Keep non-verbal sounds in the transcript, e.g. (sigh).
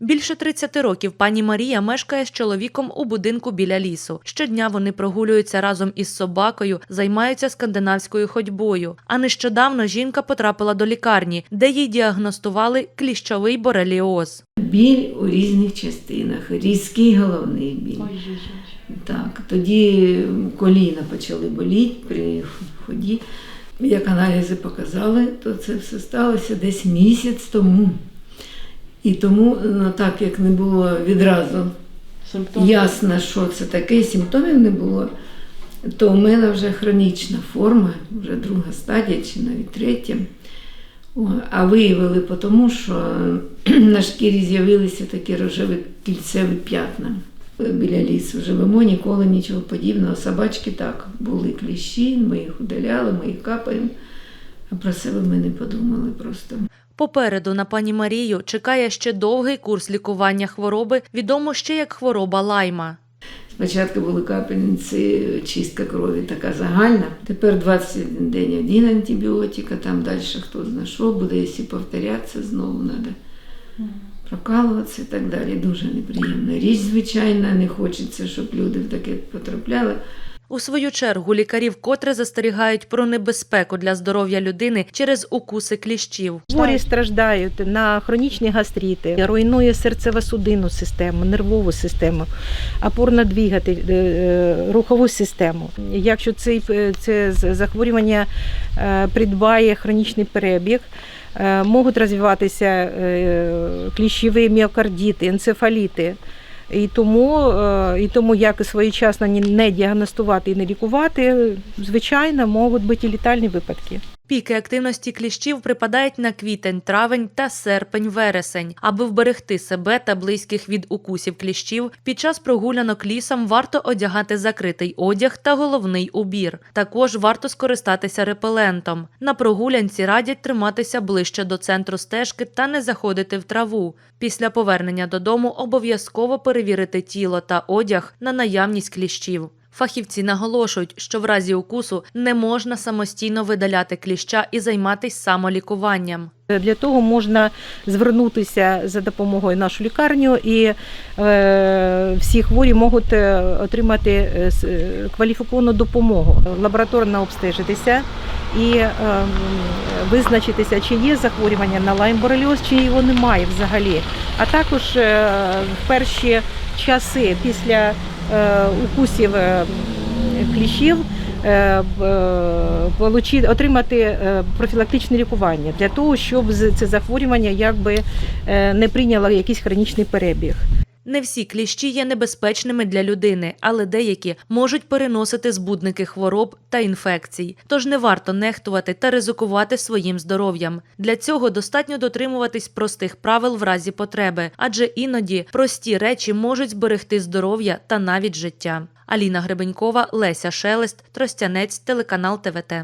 Більше 30 років пані Марія мешкає з чоловіком у будинку біля лісу. Щодня вони прогулюються разом із собакою, займаються скандинавською ходьбою. А нещодавно жінка потрапила до лікарні, де їй діагностували кліщовий бореліоз. Біль у різних частинах, різкий головний біль. Так, тоді коліна почали боліти при ході. Як аналізи показали, то це все сталося десь місяць тому. І тому, ну, так як не було відразу ясно, що це таке, симптомів не було, то у мене вже хронічна форма, вже друга стадія чи навіть третя. А виявили тому, що (clears throat) на шкірі з'явилися такі рожеві кільцеві п'ятна. Біля лісу живемо, ніколи нічого подібного. Собачки так, були кліщі, ми їх удаляли, ми їх капаємо. А про себе ми не подумали просто. Попереду на пані Марію чекає ще довгий курс лікування хвороби, відомо ще як хвороба лайма. Спочатку були капельниці, чистка крові така загальна. Тепер 21 день один антибіотик, а там далі хто знає що буде, якщо повторятися, знову треба прокалуватися і так далі. Дуже неприємна річ, звичайно, не хочеться, щоб люди в таке потрапляли. У свою чергу лікарі вкотре застерігають про небезпеку для здоров'я людини через укуси кліщів. Хворі страждають на хронічні гастрити, руйнує серцево-судинну систему, нервову систему, опорно-двигатель, рухову систему. Якщо цей, це захворювання е, придбає хронічний перебіг, е, можуть розвиватися е, кліщові міокардіти, енцефаліти. І тому, е, і тому як своєчасно не діагностувати і не лікувати, звичайно, можуть бути і літальні випадки. Піки активності кліщів припадають на квітень, травень та серпень-вересень. Аби вберегти себе та близьких від укусів кліщів, під час прогулянок лісом варто одягати закритий одяг та головний убір. Також варто скористатися репелентом. На прогулянці радять триматися ближче до центру стежки та не заходити в траву. Після повернення додому обов'язково перевірити тіло та одяг на наявність кліщів. Фахівці наголошують, що в разі укусу не можна самостійно видаляти кліща і займатися самолікуванням. Для того можна звернутися за допомогою нашу лікарню, і е, всі хворі можуть е, отримати е, кваліфіковану допомогу, лабораторно обстежитися і визначитися, чи є захворювання на лайм-бореліоз, чи його немає взагалі. А також в перші часи після укусів е, кліщів е, е, отримати е, профілактичне лікування для того, щоб це захворювання якби е, не прийняло якийсь хронічний перебіг. Не всі кліщі є небезпечними для людини, але деякі можуть переносити збудники хвороб та інфекцій. Тож не варто нехтувати та ризикувати своїм здоров'ям. Для цього достатньо дотримуватись простих правил в разі потреби, адже іноді прості речі можуть зберегти здоров'я та навіть життя. Аліна Гребенькова, Леся Шелест, Тростянець, телеканал ТВТ.